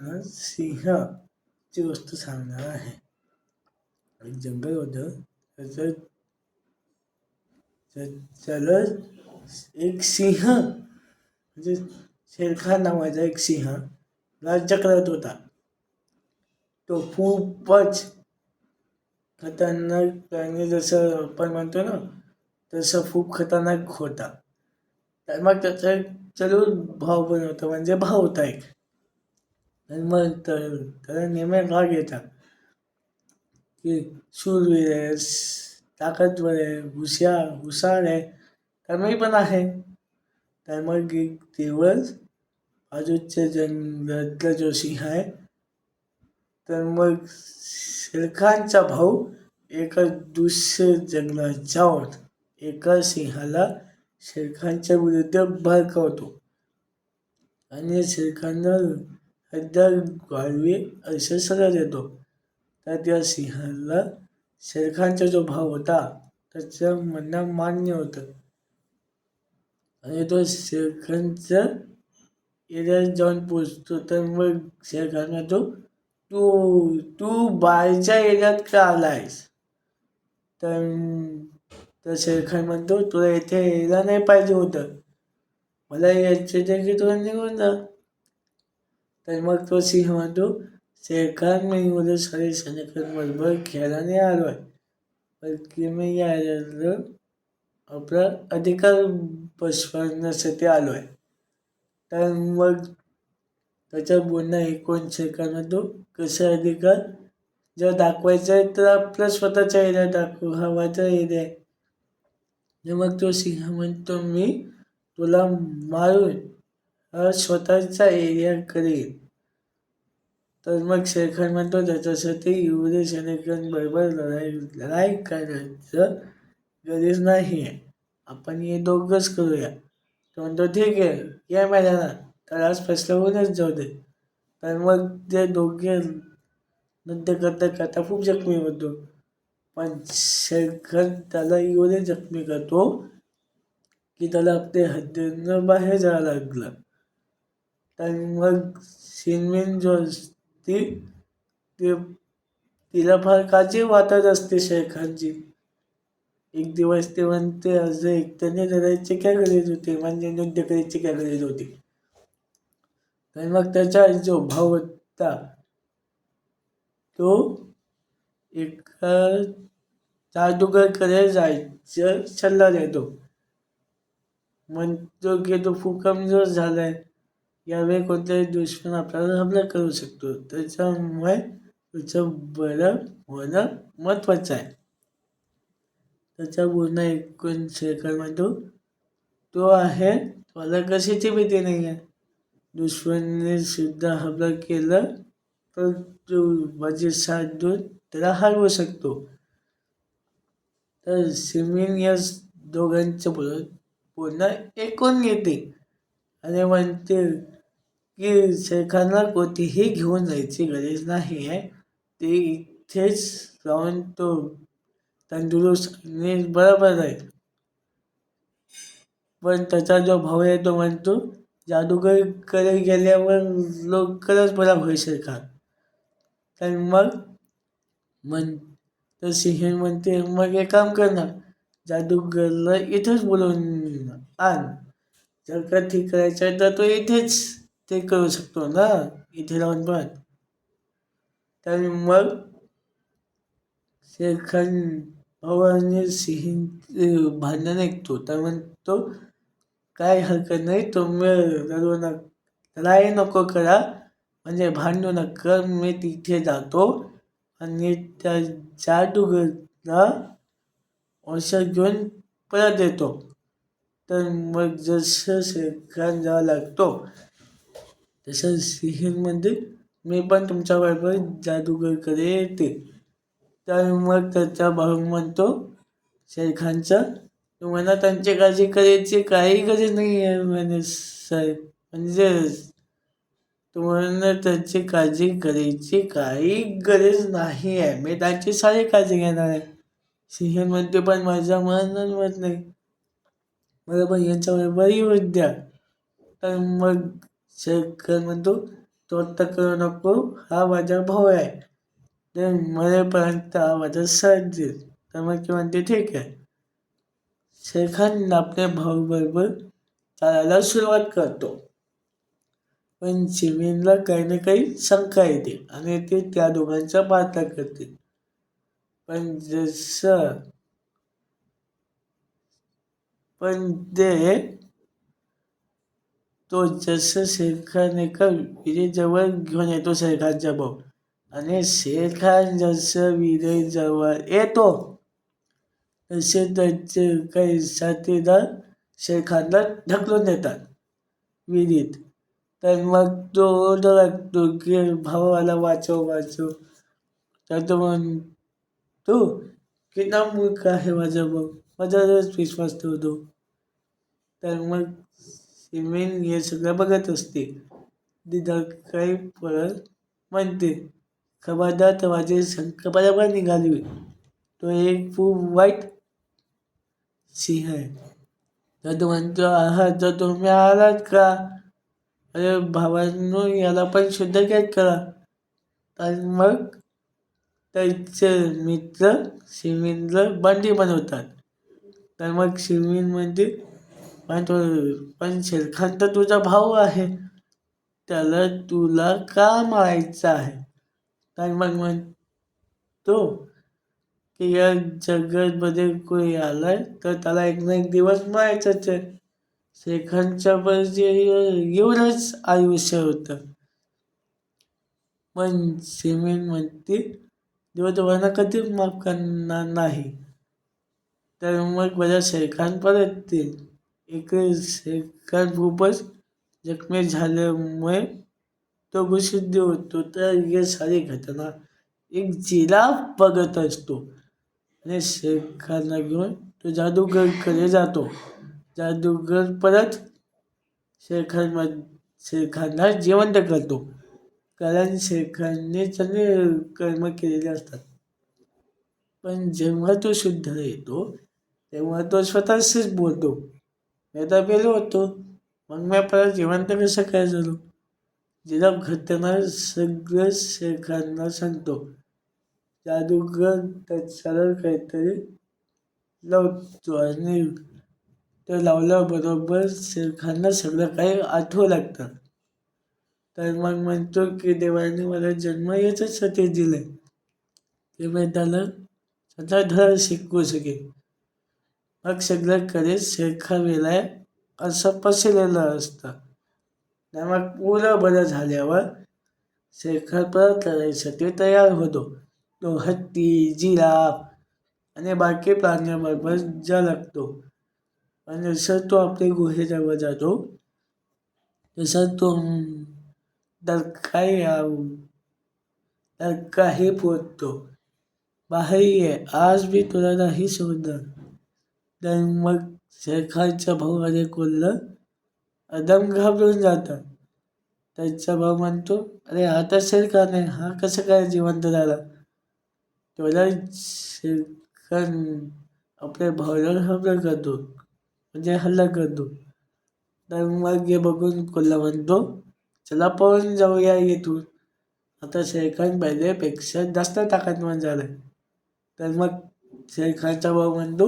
सिंह सिंहाची गोष्ट सांगणार आहे. एक जंगल होतं त्याचं त्या- एक सिंह म्हणजे शेरखान नावाचा एक सिंह राज्य करत होता. तो खूपच खतरनाक त्याने जसं आपण म्हणतो ना तसं खूप खतरनाक होता. तर मग त्याचा एक चलून भाव पण होता म्हणजे भाव होता एक. आणि मग तर त्याला नेहमी भाग येतात की शूरवीर आहे ताकदवर आहे हुशार हुशार आहे कमी पण आहे. तर मग एक दिवस बाजूच्या जंगलातला जो सिंह आहे तर मग शेरखानचा भाऊ एका दुसऱ्या जंगलात जाऊन एका सिंहाला शेरखानच्या विरुद्ध भडकवतो. आणि शेरखाननं हद्दर घालवी असं सगळं देतो तर त्या सिंहाला शेरखानचा जो भाव होता त्याचं म्हणणं मान्य होतं. आणि तो शेरखानच्या एरियात जाऊन पोचतो तर मग शेरखान तो तू तू बाहेरच्या एरियात का आलायस? तर तर शेरखान म्हणतो तुला इथे यायला नाही पाहिजे होतं. मला यायचं जागी तुला निघून जा. तर मग तो सिंह म्हणतो शेरखान मी उद्या सारे सैनिकांबरोबर खेळायला नाही आलो आहे. बल्कि मी यायला आपला अधिकार बसवण्यासाठी आलो आहे. तर मग त्याच्या बोलणं ऐकून शेरखान म्हणतो? कसं अधिकार? जर दाखवायचं आहे तर आपला स्वतःचा एरिया दाखवू हवाचा एरिया आहे मग तो सिंह म्हणतो मी तुला मारून स्वतःचा एरिया करेल. तर मग शेखर म्हणतो त्याच्यासाठी एवढे बरोबर लढाई लढाई करायचं गरज नाही. आहे आपण हे दोघंच करूया. तो म्हणतो ठीक आहे या मैदानात. तर आज फसलं जाऊ दे. तर मग ते दोघे नृत्य करता करता खूप जखमी होतो. पण शेखर त्याला एवढे जखमी करतो की त्याला आपल्या हद्दीनं बाहेर जावं लागलं. तर मग सिनमेन जो ती ते तिला फार काळजी वाटत असते शेखांची एक दिवस ते म्हणते आज एकट्याने लढायची काय गरज होती? म्हणजे नृत्य करायची काय गरज होती? तर मग त्याचा जो भाव होता. तो एका जादूगरकडे जायचं सल्ला देतो. म्हणतो की तो खूप कमजोर झालाय. यावेळी कोणत्याही दुश्मन आपल्याला हमला करू शकतो. त्याच्यामुळे तुझं बरं होणं महत्त्वाचं आहे. त्याचा पूर्ण एकूण शेखर म्हणतो तो आहे मला कशाची भीती नाही आहे. दुश्मनने सुद्धा हमला केलं तर तो माझी साथ देऊन त्याला हरवू शकतो. तर सिमिन या दोघांचं बोल पूर्ण ऐकून घेते आणि म्हणते की शेखांना कोठेही घेऊन जायची गरज नाही आहे. ते इथेच राहून तो तंदुरुस्त आणि बरोबर राहील पण त्याचा जो भाऊ आहे तो म्हणतो जादूगरकडे गेल्यावर लवकरच बरा होईल शेखान तर मग म्हण तर सिंह म्हणते मग एक काम करणार जादूगरला इथेच बोलवून आण. जर का ठीक करायचं आहे तर तो इथेच ते करू शकतो ना इथे राहून पण. तर मग शेरखान भाऊ आणि सिंह भांडण ऐकतो. तर म्हणतो काय हरकत नाही तुम्ही रडू नका लढाई नको करा म्हणजे भांडू नका मी तिथे जातो आणि त्या जादूगरला औषध घेऊन परत येतो. तर मग जसं शेरखान जावं लागतो तसं सिंहमध्ये मी पण तुमच्याबरोबर जादूगरकडे येते. तर मग त्याचा भाऊ म्हणतो शेरखानचा तुम्हाला त्यांची काळजी करायची काही गरज नाही आहे म्हणे साहेब. म्हणजे तुम्हाला त्यांची काळजी करायची काही गरज नाही आहे. मी त्यांची सारी काळजी घेणार आहे. सिंहमध्ये पण माझ्या मनात होत नाही. मला पण यांच्याबरोबर येऊ द्या. तर मग शेरखान म्हणतो तोटा करू नको हा माझा भाऊ आहे. ते मरेपर्यंत हा माझा साथ देईल तर मग ती म्हणते ठीक आहे. शेरखान आपल्या भाऊबरोबर चालायला सुरुवात करतो. पण चिमीनला काही ना काही शंका येते आणि ते त्या दोघांचा पाठलाग करते. पण जसं पण ते तो जसं शेरखान एका विहिरीजवळ घेऊन येतो शेरखानचा भाऊ. आणि शेरखान जसं विरेजवळ येतो तसे त्याचे काही साथीदार शेरखानला ढकलून देतात. विहिरीत तर मग तो ओरडू लागतो की भावाला वाचव वाचव. तर तो म्हण तू ना मूर्ख आहे माझा भाऊ. माझा विश्वास ठेवतो. तर मग सिमेन हे सगळं बघत असते. काही परत म्हणते खबरदार तर माझे शंख बरोबर निघाली तो एक खूप वाईट सिंह आहे. तर तो म्हणतो आहात तर तुम्ही आलात का? अरे भावांनो याला पण शुद्ध काय करा. आणि मग त्याचे मित्र शिमीनला बंडी बनवतात. तर मग शिमीन म्हणजे पण तो पण शेरखान तर तुझा भाऊ आहे. त्याला तुला का मारायचं आहे? तर मग म्हणतो की या जगतमध्ये कोणी आलाय तर त्याला एक ना एक दिवस मारायचंच आहे. शेखांच्या पाहिजे एवढंच आयुष्य होतं. पण सिमेंट म्हणते देव तुम्हाला कधीच माफ करणार नाही. तर मग माझ्या शेरखान परत एक शेखान खूपच जखमी झाल्यामुळे तो प्रसिद्ध होतो. तर ही सारी घटना एक जिराफ बघत असतो. आणि शेखांना घेऊन तो जादूगरकडे जातो. जादूगर परत शेखान शेखांना जिवंत करतो. कारण शेखांनी चांगले कर्म केलेले असतात. पण जेव्हा तो शुद्ध येतो तेव्हा तो स्वतःशीच बोलतो. मी आता होतो. मग मी परत जिवंत कसं काय झालो जिला घटना सगळं शेखांना सांगतो. जादूगर त्याच्यावर काहीतरी लावतो आणि ते लावल्याबरोबर शेखांना सगळं काही आठवं लागतं. तर मग म्हणतो की देवाने मला जन्म याच्यासाठी दिले ते मी त्याला स्वतः धडा शिकवू शकेल मग सगळं करे शेखा वेलाय असं पसरलेलं असतं मग पुरं बरं झाल्यावर शेखर परत करायसाठी तयार होतो. तो हत्ती जिराफ आणि बाकी प्राण्यांबरोबर जा लागतो आणि जसं तो आपल्या गुहेजवळ जातो तसं तो दरकाही दरकाही पोचतो बाहेर ये आज मी तुला नाही सोडणार तर मग शेखांच्या भाऊ कोल्लं अदम घाबरून जातात. त्याचा भाऊ म्हणतो अरे हा तर शेरखा नाही हा कसं काय जिवंत झाला? तेवढा शेरखान आपल्या भावावर हल्ला करतो म्हणजे हल्ला करतो. तर मग हे बघून कोल्हा म्हणतो चला पळून जाऊया येथून आता शेरखान पहिल्यापेक्षा जास्त ताकदवान झाला तर मग शेरखानचा भाऊ म्हणतो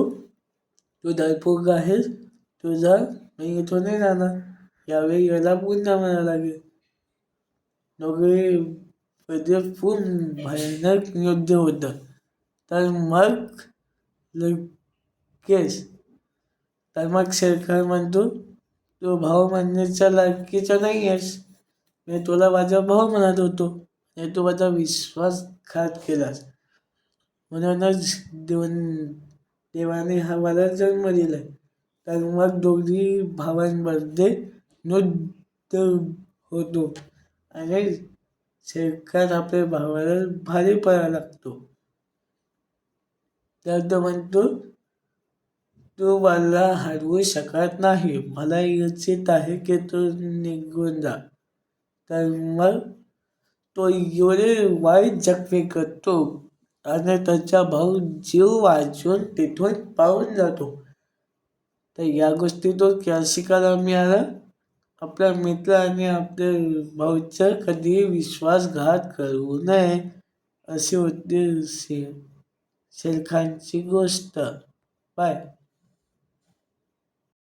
तू दरपूग आहेस तुझा मी इथून नाही जाणार यावेळी याला पुन्हा म्हणा लागेल. दोघे म्हणजे खूप भयानक युद्ध होतं. तर मग लगेच तर मग शेरखान म्हणतो तो भाऊ म्हणण्याच्या लायकीचा नाही आहेस मी तुला माझा भाऊ म्हणत होतो. आणि तू माझा विश्वासघात केलास. म्हणूनच देऊन देवाने हा मला जन्म दिला. तर मग दोघी भावांमध्ये नृत्य होतो. आणि शेरखान आपल्या भावाला भारी पडायला लागतो. तर तो म्हणतो तू मला हरवू शकत नाही. मला इच्छित आहे की तू निघून जा. तर मग तो एवढे वाईट जखमी करतो. आणि त्याचा भाऊ जीव वाचून तिथून पाहून जातो. तर या गोष्टीतून तो शिकायला आला आपल्या मित्र आणि आपल्या भाऊचा कधीही विश्वासघात करू नये अशी होती शे शेरखानची गोष्ट. बाय.